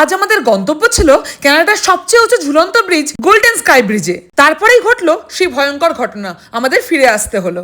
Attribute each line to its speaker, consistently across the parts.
Speaker 1: আজ আমাদের গন্তব্য ছিল কানাডার সবচেয়ে উঁচু ঝুলন্ত ব্রিজ গোল্ডেন স্কাই ব্রিজে তারপরেই ঘটলো সেই ভয়ঙ্কর ঘটনা। আমাদের ফিরে আসতে হলো।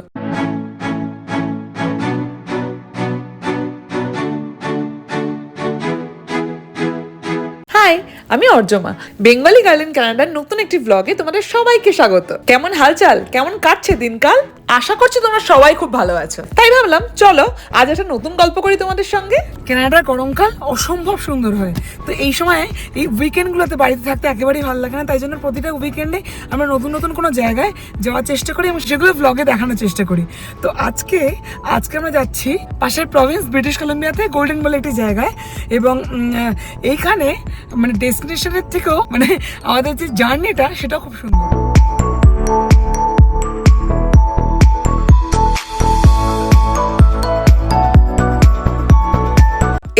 Speaker 1: হাই আমি অর্জমা। বেঙ্গলি গার্লেন কানাডার নতুন একটি ব্লগে তোমাদের সবাইকে স্বাগত। কেমন হালচাল? কেমন কাটছে দিনকাল? আশা করছি তোমরা সবাই খুব ভালো আছো। তাই ভাবলাম, চলো, আজ একটা নতুন গল্প করি তোমাদের সঙ্গে। কানাডার গরমকাল অসম্ভব সুন্দর হয়। তো এই সময় এই উইকেন্ডগুলোতে বাড়িতে থাকতে একেবারেই ভালো লাগে না, তাই জন্য প্রতিটা উইকেন্ডে আমরা নতুন নতুন কোনো জায়গায় যাওয়ার চেষ্টা করি এবং সেগুলো ব্লগে দেখানোর চেষ্টা করি। তো আজকে আজকে আমরা যাচ্ছি পাশের প্রভিন্স ব্রিটিশ কলম্বিয়াতে গোল্ডেন বলে একটি জায়গায় এবং এইখানে মানে ডেস্টিনেশনের থেকেও মানে আমাদের যে জার্নিটা সেটা খুব সুন্দর।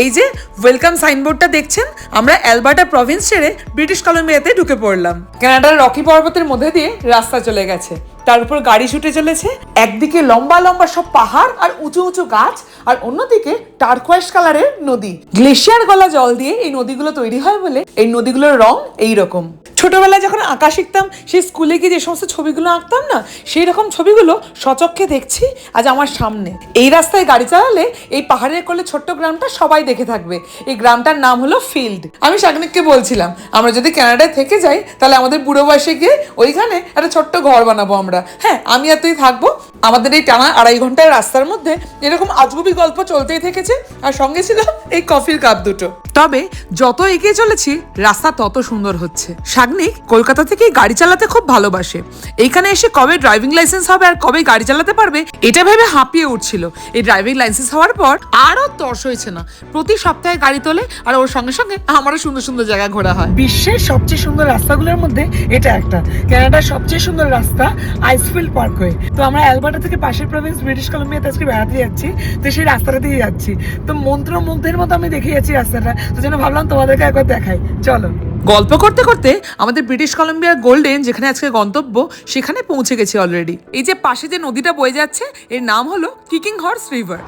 Speaker 1: এই যে ওয়েলকাম সাইনবোর্ডটা দেখছেন? আমরা অ্যালবার্টা প্রভিন্স ছেড়ে ব্রিটিশ কলম্বিয়াতে ঢুকে পড়লাম। কানাডার রকি পর্বতের মধ্যে দিয়ে রাস্তা চলে গেছে। তার উপর গাড়ি ছুটে চলেছে। একদিকে লম্বা লম্বা সব পাহাড় আর উঁচু উঁচু গাছ, আর অন্যদিকে টার্কোয়াইস কালারের নদী। গ্লেশিয়ার গলা জল দিয়ে এই নদীগুলো তৈরি হয় বলে এই নদীগুলোর রং এই রকম ছোটবেলায় যখন আঁকা শিখতাম, সেই স্কুলে গিয়ে যে সমস্ত ছবিগুলো আঁকতাম না, সেই রকম ছবিগুলো সচক্ষে দেখছি আজ আমার সামনে। এই রাস্তায় গাড়ি চালালে এই পাহাড়ের কোলে ছোট্ট গ্রামটা সবাই দেখে থাকবে। এই গ্রামটার নাম হলো ফিল্ড আমি শাগনিককে বলছিলাম, আমরা যদি কানাডায় থেকে যাই, তাহলে আমাদের বুড়ো বয়সে গিয়ে ওইখানে একটা ছোট্ট ঘর বানাবো আমরা। হ্যাঁ আমি আর তুই থাকব। আমাদের এই টানা আড়াই ঘণ্টার রাস্তার মধ্যে এরকম আজগুবি গল্প চলতেই থেকেছে। আর সঙ্গে ছিল এই কফির কাপ দুটো। তবে যত এগিয়ে চলেছি, রাস্তা তত সুন্দর হচ্ছে। শাগনিক কলকাতা থেকে গাড়ি চালাতে খুব ভালোবাসে। এইখানে এসে কবে ড্রাইভিং লাইসেন্স হবে আর কবে গাড়ি চালাতে পারবে, এটা ভেবে হাঁপিয়ে উঠছিল। এই ড্রাইভিং লাইসেন্স হওয়ার পর আরও তর্স হয়েছে না। প্রতি সপ্তাহে গাড়ি তোলে আর ওর সঙ্গে সঙ্গে আমারও সুন্দর সুন্দর জায়গা ঘোরা হয়। বিশ্বের সবচেয়ে সুন্দর রাস্তাগুলোর মধ্যে এটা একটা। কানাডার সবচেয়ে সুন্দর রাস্তা আইসফিল্ড পার্ক হয়ে। তো আমরা অ্যালবার্টা থেকে পাশের প্রভিন্স ব্রিটিশ কলম্বিয়াতে আজকে বেড়াতে যাচ্ছি, তো সেই রাস্তাটা দিয়ে যাচ্ছি। তো মন্ত্রমুগ্ধের মতো আমি দেখে যাচ্ছি রাস্তাটা। তো জন্য ভাবলাম তোমাদেরকে একবার দেখাই। চলো। গল্প করতে করতে আমাদের ব্রিটিশ কলম্বিয়ার গোল্ডেন যেখানে আজকে গন্তব্য সেখানে পৌঁছে গেছি অলরেডি এই যে পাশে যে নদীটা বয়ে যাচ্ছে এর নাম হলো কিকিং হর্স রিভার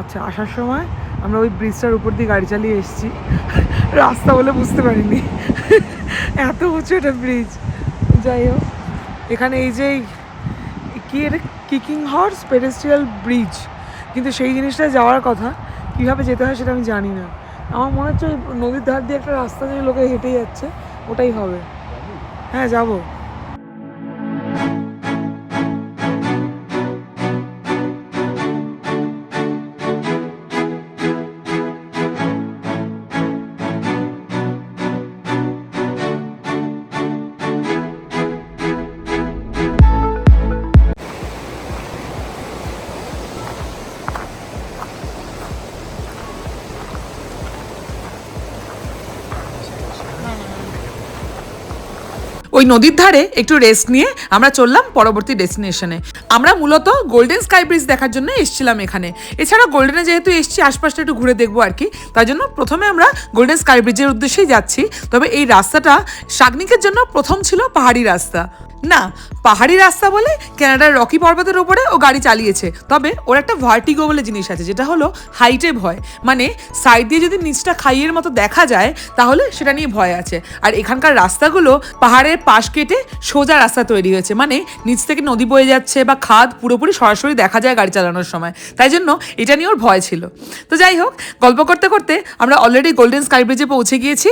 Speaker 1: আচ্ছা আসার সময় আমরা ওই ব্রিজটার উপর দিয়ে গাড়ি চালিয়ে এসেছি। রাস্তা বলে বুঝতে পারিনি। এত উঁচু এটা ব্রিজ যাই হোক এখানে এই যে কি এটা? কিকিং হর্স পেডেস্ট্রিয়াল ব্রিজ কিন্তু সেই জিনিসটা যাওয়ার কথা কীভাবে যেতে হয় সেটা আমি জানি না। আমার মনে হচ্ছে ওই নদীর ধার দিয়ে একটা রাস্তা দিয়ে লোকে হেঁটে যাচ্ছে, ওটাই হবে। হ্যাঁ যাব। ওই নদীর ধারে একটু রেস্ট নিয়ে আমরা চললাম পরবর্তী ডেস্টিনেশনে আমরা মূলত গোল্ডেন স্কাই ব্রিজ দেখার জন্য এসেছিলাম এখানে। এছাড়া গোল্ডেনে যেহেতু এসেছি, আশপাশটা একটু ঘুরে দেখব আর কি, তার জন্য প্রথমে আমরা গোল্ডেন স্কাই ব্রিজের উদ্দেশ্যেই যাচ্ছি। তবে এই রাস্তাটা শাগনিকের জন্য প্রথম ছিল পাহাড়ি রাস্তা। না, পাহাড়ি রাস্তা বলে কানাডার রকি পর্বতের উপরে ও গাড়ি চালিয়েছে। তবে ওর একটা ভার্টিগো বলে জিনিস আছে, যেটা হলো হাইটে ভয়। মানে সাইড দিয়ে যদি নিচটা খাইয়ের মতো দেখা যায়, তাহলে সেটা নিয়ে ভয় আছে। আর এখানকার রাস্তাগুলো পাহাড়ের পাশ কেটে সোজা রাস্তা তৈরি হয়েছে। মানে নিচ থেকে নদী বয়ে যাচ্ছে বা খাদ পুরোপুরি সরাসরি দেখা যায় গাড়ি চালানোর সময়। তাই জন্য এটা নিয়ে ওর ভয় ছিল। তো যাই হোক, গল্প করতে করতে আমরা অলরেডি গোল্ডেন স্কাই ব্রিজে পৌঁছে গিয়েছি।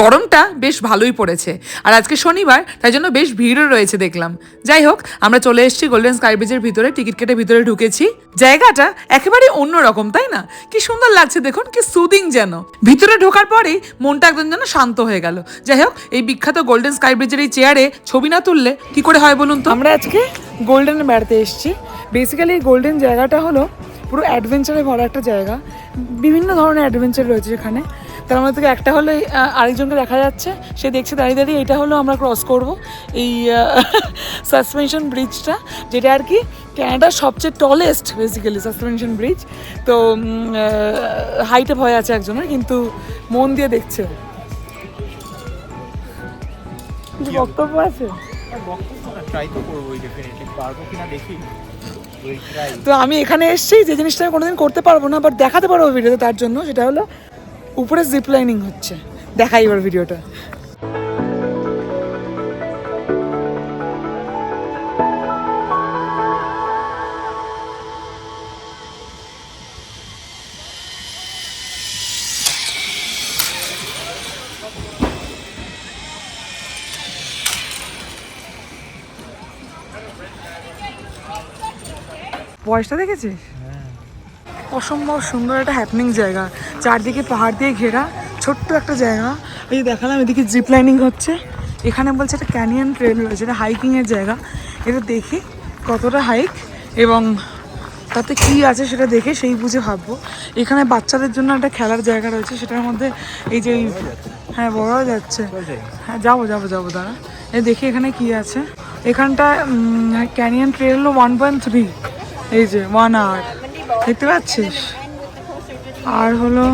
Speaker 1: গরমটা বেশ ভালোই পড়েছে। আর আজকে শনিবার, তাই জন্য বেশ ভিড়ও রয়েছে দেখলাম। যাই হোক, আমরা চলে এসেছি গোল্ডেন স্কাই ব্রিজের ভিতরে, টিকিট কেটে ভিতরে ঢুকেছি। জায়গাটা একেবারে অন্যরকম, তাই না? কি সুন্দর লাগছে দেখুন, কি সুদিং যেন। ভিতরে ঢোকার পরেই মনটা একদম যেন শান্ত হয়ে গেল। যাই হোক, এই বিখ্যাত গোল্ডেন স্কাই ব্রিজের এই চেয়ারে ছবি না তুললে কি করে হয় বলুন তো? আমরা আজকে গোল্ডেনে বেড়াতে এসেছি। বেসিক্যালি এই গোল্ডেন জায়গাটা হলো পুরো অ্যাডভেঞ্চারে ভরা একটা জায়গা। বিভিন্ন ধরনের অ্যাডভেঞ্চার রয়েছে এখানে। তার মধ্যে থেকে একটা হলো আরেকজনকে দেখা যাচ্ছে সে দেখছে দাঁড়িয়ে দাঁড়িয়ে এটা হলো আমরা ক্রস করব। এই সাসপেনশন ব্রিজটা যেটা আর কি ক্যানাডার সবচেয়ে টলেস্ট বেসিক্যালি সাসপেনশন ব্রিজ তো হাইটে ভয় আছে একজনের কিন্তু মন দিয়ে দেখছে বক্তব্য আছে?
Speaker 2: ট্রাই তো
Speaker 1: আমি এখানে এসেছি যে জিনিসটা আমি কোনোদিন করতে পারব না বাট দেখাতে পারব ভিডিওতে তার জন্য সেটা হলো
Speaker 3: উপরে জিপ লাইনিং হচ্ছে। দেখাই এবার ভিডিওটা বয়সটা দেখেছিস? অসম্ভব সুন্দর একটা হ্যাপনিং জায়গা। চারদিকে পাহাড় দিয়ে ঘেরা, ছোট্ট একটা জায়গা। এই যে দেখালাম, এদিকে জিপ লাইনিং হচ্ছে। এখানে বলছে একটা ক্যানিয়ন ট্রেন রয়েছে, এটা হাইকিংয়ের জায়গা। এটা দেখি কতটা হাইক এবং তাতে কি আছে সেটা দেখে সেই বুঝে ভাববো। এখানে বাচ্চাদের জন্য একটা খেলার জায়গা রয়েছে, সেটার মধ্যে এই যে হ্যাঁ বড় যাচ্ছে। হ্যাঁ যাব যাব যাব, দাঁড়া। এই দেখি এখানে কি আছে। এখানটা ক্যানিয়ন ট্রেন হলো ওয়ান পয়েন্ট থ্রি এই যে ওয়ান আওয়ার দেখতে পাচ্ছিস? আর হলো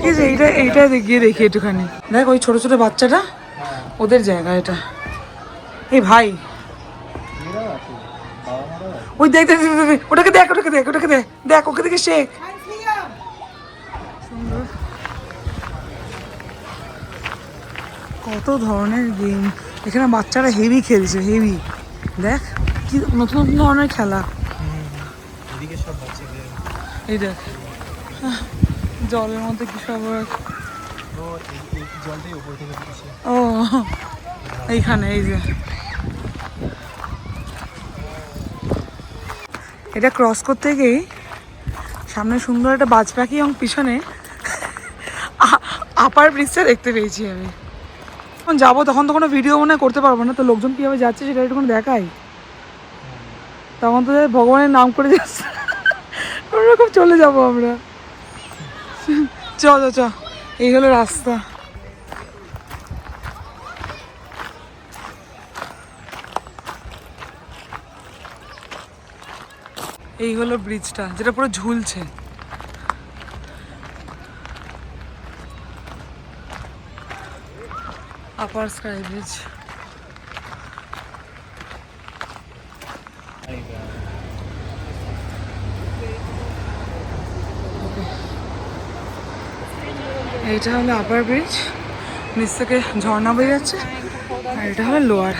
Speaker 3: ঠিক আছে এইটা এইটা গিয়ে দেখি একটুখানি। দেখ, ওই ছোট ছোট বাচ্চাটা, ওদের জায়গা এটা। এই ভাই। ওই দেখ দেখ ওটাকে দেখ ওটাকে দেখ ওটাকে দেখ দেখ, ওকে দেখে শেখ। কত ধরনের গেম এখানে বাচ্চারা হেভি খেলছে হেভি দেখ, কি নতুন নতুন ধরনের খেলা। এই দেখ। জলের মধ্যে কি সব
Speaker 2: ও
Speaker 3: এইখানে এই যে। এটা ক্রস করতে গিয়েই সামনে সুন্দর একটা বাজ পাখি এবং পিছনে আপার ব্রিজটা দেখতে পেয়েছি আমি। যখন যাব তখন তো কোনো ভিডিও মনে হয় করতে পারব না তো লোকজন কীভাবে যাচ্ছে সেটা একটু দেখাই। তখন তো ভগবানের নাম করে যাচ্ছে। ওরকম চলে যাব আমরা। চ চ এই হলো রাস্তা। এই হলো ব্রিজটা যেটা পুরো ঝুলছে। আপার স্কাই ব্রিজ এইটা হলো আপার ব্রিজ নিচ থেকে ঝর্ণা বয়ে যাচ্ছে আর এটা হলো লোয়ার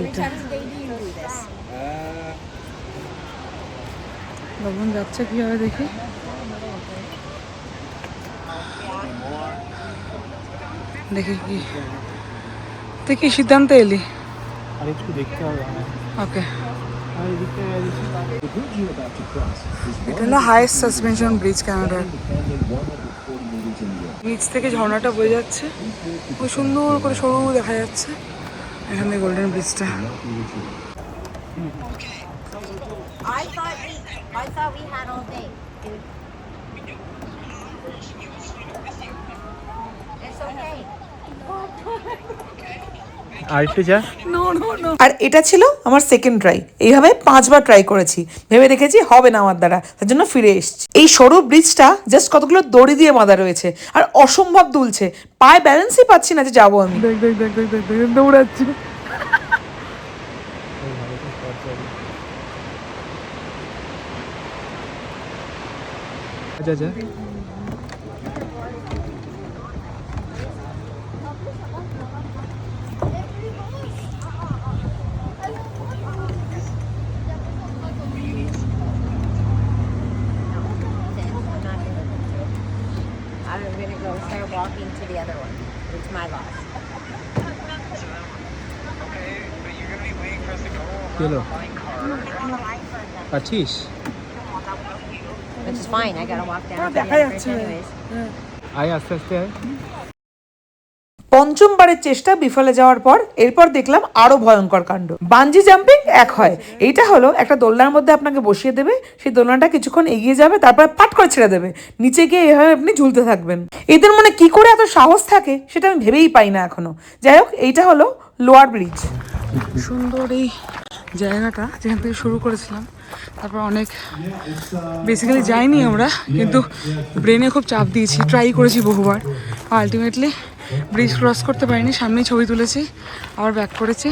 Speaker 3: এটা লবণ যাচ্ছে কীভাবে দেখি দেখি কি তুই কি সিদ্ধান্ত এলি
Speaker 2: আর একটু দেখতে হবে
Speaker 3: ওকে এটা হলো হাইয়েস্ট সাসপেনশন ব্রিজ কানাডার নিচ থেকে ঝর্ণাটা বয়ে যাচ্ছে। খুব সুন্দর করে সরু দেখা যাচ্ছে। এখানে গোল্ডেন ব্রিজটা
Speaker 4: Okay.
Speaker 2: আর যা।
Speaker 3: আর এটা ছিল আমার সেকেন্ড ট্রাই এইভাবে পাঁচবার ট্রাই করেছি। ভেবে দেখেছি হবে না আমার দ্বারা। তার জন্য ফিরে এসেছি। এই সরু ব্রিজটা জাস্ট কতগুলো দড়ি দিয়ে বাঁধা রয়েছে। আর অসম্ভব দুলছে। পায়ে ব্যালেন্সই পাচ্ছি না যে যাব আমি। দৌড়াচ্ছি।
Speaker 2: যা যা। পাচ্ছিস
Speaker 4: Which is fine. I gotta walk down to the other bridge anyways.
Speaker 2: আয় আস্তে আস্তে আয়
Speaker 3: পঞ্চমবারের চেষ্টা বিফলে যাওয়ার পর এরপর দেখলাম আরও ভয়ঙ্কর কাণ্ড। বাঞ্জি জাম্পিং এক হয়। এইটা হলো একটা দোলনার মধ্যে আপনাকে বসিয়ে দেবে। সেই দোলনাটা কিছুক্ষণ এগিয়ে যাবে তারপর পাট করে ছেড়ে দেবে। নিচে গিয়ে এভাবে আপনি ঝুলতে থাকবেন। এদের মনে কি করে এত সাহস থাকে সেটা আমি ভেবেই পাই না এখনও। যাই হোক এইটা হলো লোয়ার ব্রিজ। সুন্দর এই জায়গাটা যেখান থেকে শুরু করেছিলাম। তারপর অনেক বেসিক্যালি যাইনি আমরা, কিন্তু ব্রেনে খুব চাপ দিয়েছি ট্রাই করেছি বহুবার। আলটিমেটলি ব্রিজ ক্রস করতে পারিনি, সামনেই ছবি তুলেছি, আবার ব্যাক করেছি।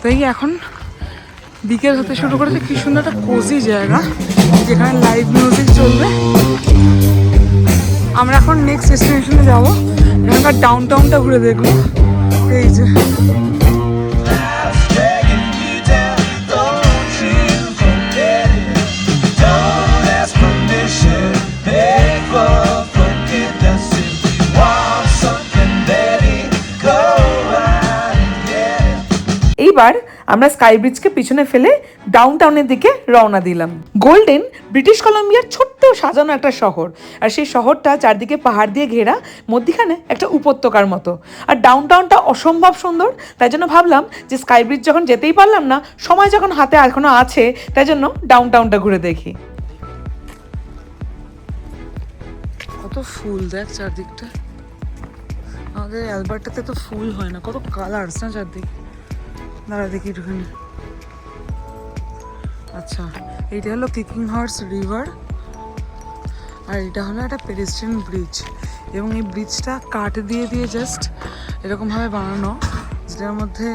Speaker 3: তো এই এখন বিকেল হতে শুরু করেছে, কি সুন্দর একটা কোজি জায়গা। যেখানে লাইভ মিউজিক চলবে। আমরা এখন নেক্সট ডেস্টিনেশনে যাব, এখানকার ডাউন টাউনটা ঘুরে দেখব। এই যে। এইবার আমরা স্কাই ব্রিজকে পিছনে ফেলে ডাউন টাউনের দিকে রওনা দিলাম। গোল্ডেন ব্রিটিশ কলম্বিয়ার ছোট্ট সাজানো একটা শহর। আর সেই শহরটা চারদিকে পাহাড় দিয়ে ঘেরা, মধ্যিখানে একটা উপত্যকার মতো। আর ডাউন টাউনটা অসম্ভব সুন্দর, তাই জন্য ভাবলাম যে স্কাই ব্রিজ যখন যেতেই পারলাম না, সময় যখন হাতে এখনও আছে, তাই জন্য ডাউন টাউনটা ঘুরে দেখি। কত ফুল দেখ চারদিকটা। আমাদের অ্যালবার্টাতে তো ফুল হয় না, কত কালার্স না চারদিকে। দাঁড়া দেখি একটুখানি আচ্ছা এইটা হলো কিকিং হর্স রিভার আর এটা হলো একটা পেডেস্ট্রিয়ান ব্রিজ এবং এই ব্রিজটা কাঠ দিয়ে দিয়ে জাস্ট এরকমভাবে বানানো, যেটার মধ্যে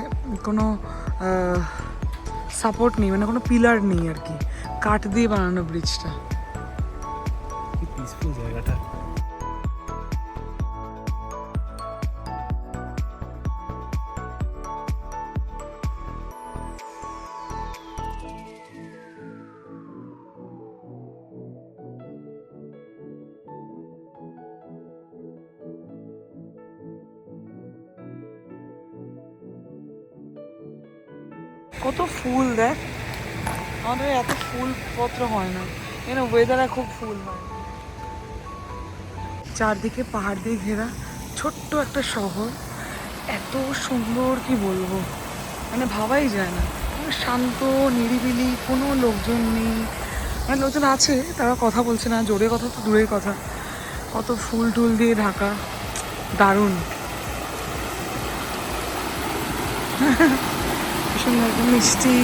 Speaker 3: কোনো সাপোর্ট নেই মানে কোনো পিলার নেই আর কি। কাঠ দিয়ে বানানো ব্রিজটা কত ফুল দেখ। আমাদের এত ফুল পত্র হয় না। এখানে ওয়েদারে খুব ফুল হয়। চারদিকে পাহাড় দিয়ে ঘেরা ছোট্ট একটা শহর। এত সুন্দর কি বলব? মানে ভাবাই যায় না। মানে শান্ত, নিরিবিলি, কোনো লোকজন নেই। মানে লোকজন আছে, তারা কথা বলছে না, জোরে কথা তো দূরের কথা। কত ফুল টুল দিয়ে ঢাকা। দারুণ। একদম মিষ্টি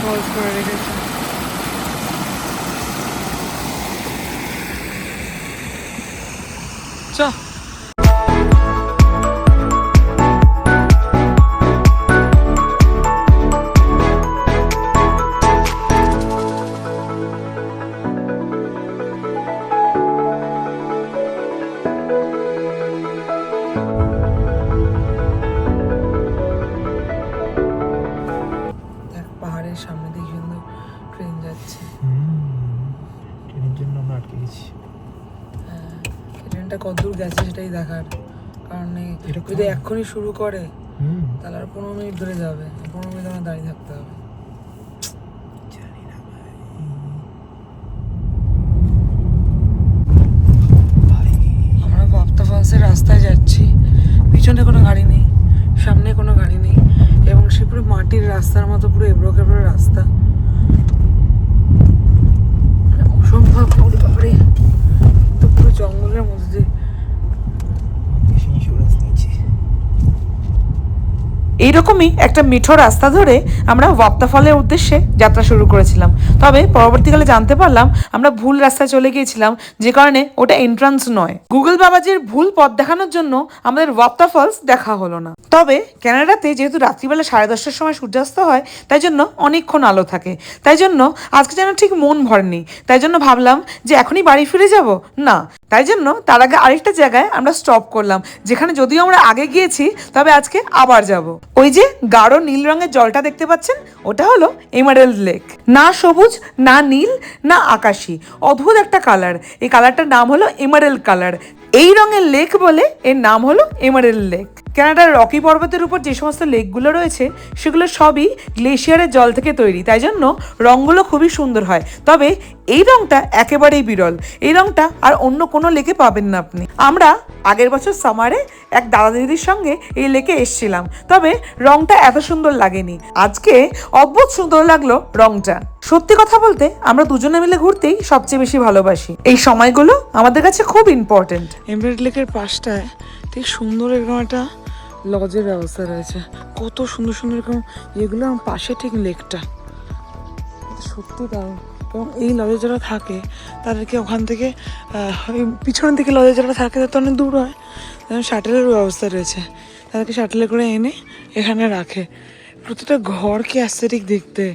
Speaker 3: ফলস করে রেখেছে চ ট্রেনটা কতদূর গেছে সেটাই দেখার। কারণ যদি এক্ষুনি শুরু করে
Speaker 2: হুম।
Speaker 3: তাহলে আর পনেরো মিনিট ধরে যাবে। পনেরো মিনিট আমার দাঁড়িয়ে থাকতে হবে।
Speaker 2: জানি না ভাই। ভাই।
Speaker 3: আমরা বাপ্তা ফলসের রাস্তায় যাচ্ছি। পিছনে কোনো গাড়ি নেই সামনে কোনো গাড়ি নেই এবং সে পুরো মাটির রাস্তার মতো পুরো এবড়ো খেবড়ো রাস্তা। মানে অসম্ভব জঙ্গলের মধ্যে এইরকমই একটা মিঠো রাস্তা ধরে আমরা ওয়াপ্তাফলের উদ্দেশ্যে যাত্রা শুরু করেছিলাম। তবে পরবর্তীকালে জানতে পারলাম, আমরা ভুল রাস্তায় চলে গিয়েছিলাম, যে কারণে ওটা এন্ট্রান্স নয়। গুগল বাবাজির ভুল পথ দেখানোর জন্য আমাদের ওয়াপ্তা ফলস দেখা হলো না। তবে ক্যানাডাতে যেহেতু রাত্রিবেলা সাড়ে দশটার সময় সূর্যাস্ত হয়, তাই জন্য অনেকক্ষণ আলো থাকে। তাই জন্য আজকে যেন ঠিক মন ভরেনি। তাই জন্য ভাবলাম যে এখনই বাড়ি ফিরে যাব? না। তাই জন্য তার আগে আরেকটা জায়গায় আমরা স্টপ করলাম, যেখানে যদিও আমরা আগে গিয়েছি, তবে আজকে আবার যাব। ওই যে গাঢ় নীল রঙের জলটা দেখতে পাচ্ছেন? ওটা হলো এমারেল্ড লেক। না সবুজ, না নীল, না আকাশি, অদ্ভুত একটা কালার। এই কালারটার নাম হলো এমারেল্ড কালার। এই রঙের লেক বলে এর নাম হলো এমারেল্ড লেক। কানাডার রকি পর্বতের উপর যে সমস্ত লেকগুলো রয়েছে, সেগুলো সবই গ্লেশিয়ারের জল থেকে তৈরি। তাই জন্য রঙগুলো খুবই সুন্দর হয়। তবে এই রংটা একেবারেই বিরল। এই রংটা আর অন্য কোনো লেকে পাবেন না আপনি। আমরা আগের বছর সামারে এক দাদা দিদির সঙ্গে এই লেকে এসছিলাম। তবে রংটা এত সুন্দর লাগেনি। আজকে অদ্ভুত সুন্দর লাগল রংটা। সত্যি কথা বলতে, আমরা দুজনে মিলে ঘুরতেই সবচেয়ে বেশি ভালোবাসি। এই সময়গুলো আমাদের কাছে খুব ইম্পর্টেন্ট এমব্রেড লেকের পাশটায়, ঠিক সুন্দর এরকম একটা লজের ব্যবস্থা রয়েছে। কত সুন্দর সুন্দর এরকম এগুলো আমার পাশে ঠিক লেকটা। সত্যি দারুণ। এবং এই লজে যারা থাকে, তাদেরকে ওখান থেকে পিছনের দিকে লজে যারা থাকে, তাদের অনেক দূর হয়। শাটেলের ব্যবস্থা রয়েছে। তাদেরকে শাটেলে করে এনে এখানে রাখে। প্রতিটা ঘর কি অ্যাস্থেটিক দেখতে।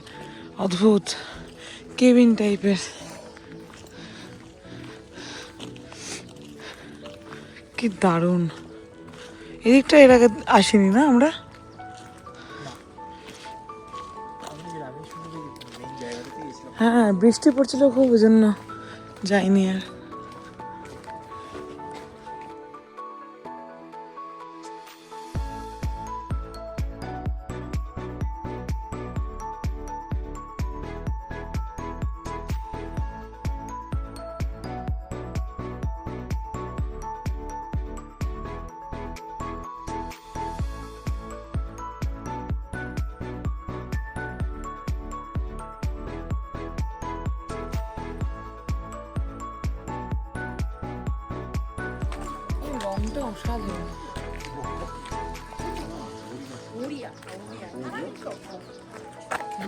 Speaker 3: অদ্ভুত। কেবিন টাইপের। কি দারুণ। এদিকটা এর আগে আসিনি না আমরা? হ্যাঁ বৃষ্টি পড়ছিল খুব ওই জন্য যাইনি আর। রংটা অসাধারণ।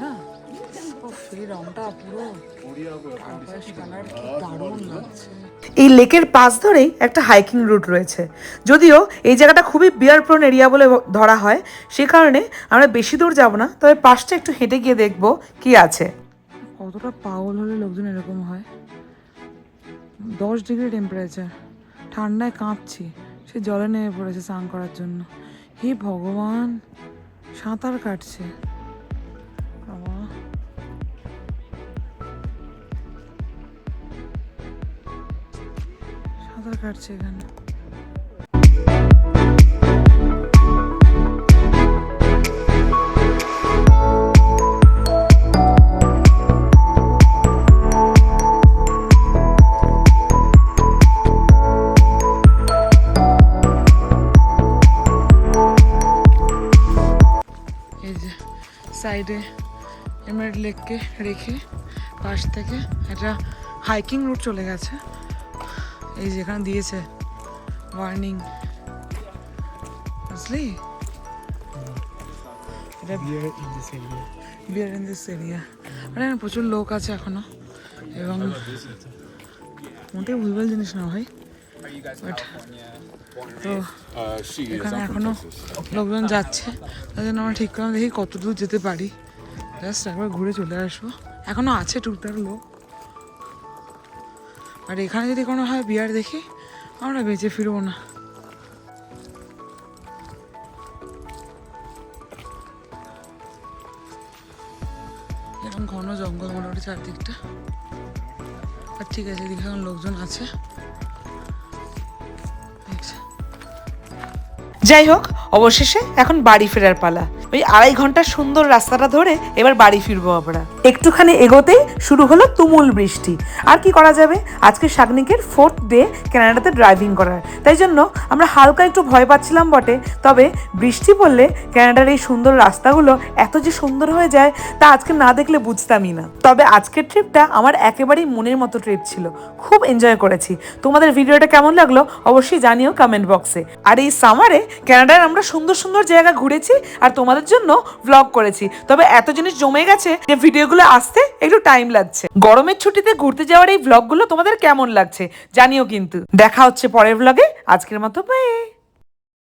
Speaker 3: না ও সেই রংটা পুরো আকাশ কালার কি দারুণ লাগছে।
Speaker 1: এই লেকের পাশ ধরেই একটা হাইকিং রুট রয়েছে। যদিও এই জায়গাটা খুবই বিয়ার প্রোন এরিয়া বলে ধরা হয় সে কারণে আমরা বেশি দূর যাব না তবে পাশটা একটু হেঁটে গিয়ে দেখব কি আছে।
Speaker 3: কতটা পাগল হলে লোকজন এরকম হয়? দশ ডিগ্রি টেম্পারেচার ঠান্ডায় কাঁপছি, সে জলে নেমে পড়েছে স্নান করার জন্য। হে ভগবান, সাঁতার কাটছে। সাঁতার কাটছে এখানে। সাইডে এমের লেককে রেখে পাশ থেকে একটা হাইকিং রুট চলে গেছে। এই যেখানে দিয়েছে ওয়ার্নিং বুঝলি? এটা বিয়ার ইন দিস এরিয়া মানে প্রচুর লোক আছে এখনও। এবং মোটেই ভুলভাল জিনিস না ভাই। বাট তো এখানে এখনও লোকজন যাচ্ছে। তাই জন্য আমরা ঠিক করলাম দেখি কত দূর যেতে পারি। জাস্ট একবার ঘুরে চলে আসব। এখনও আছে টুকটাক লোক। আর এখানে যদি কোনো হয় বিয়ার দেখি আমরা বেঁচে ফিরবো না। এরকম ঘন জঙ্গল মোটামুটি চারদিকটা। আর ঠিক আছে এদিকে এখন লোকজন আছে।
Speaker 1: যাই হোক অবশেষে এখন বাড়ি ফেরার পালা। ওই আড়াই ঘণ্টা সুন্দর রাস্তাটা ধরে এবার বাড়ি ফিরবো আমরা। একটুখানি এগোতেই শুরু হলো তুমুল বৃষ্টি। আর কি করা যাবে? আজকে শাগনিকের ফোর্থ ডে কানাডাতে ড্রাইভিং করার। তাই জন্য আমরা হালকা একটু ভয় পাচ্ছিলাম বটে। তবে বৃষ্টি পড়লে কানাডার এই সুন্দর রাস্তাগুলো এত যে সুন্দর হয়ে যায় তা আজকে না দেখলে বুঝতামই না। তবে আজকের ট্রিপটা আমার একেবারেই মনের মতো ট্রিপ ছিল। খুব এনজয় করেছি। তোমাদের ভিডিওটা কেমন লাগল অবশ্যই জানিও কমেন্ট বক্সে আর এই সামারে কানাডার আমরা সুন্দর সুন্দর জায়গা ঘুরেছি আর তোমাদের জন্য ব্লগ করেছি। তবে এত জিনিস জমে গেছে যে ভিডিওগুলো আসতে একটু টাইম লাগছে। গরমের ছুটিতে ঘুরতে যাওয়ার এই ব্লগগুলো তোমাদের কেমন লাগছে জানিও কিন্তু। দেখা হচ্ছে পরের ব্লগে আজকের মতো বাই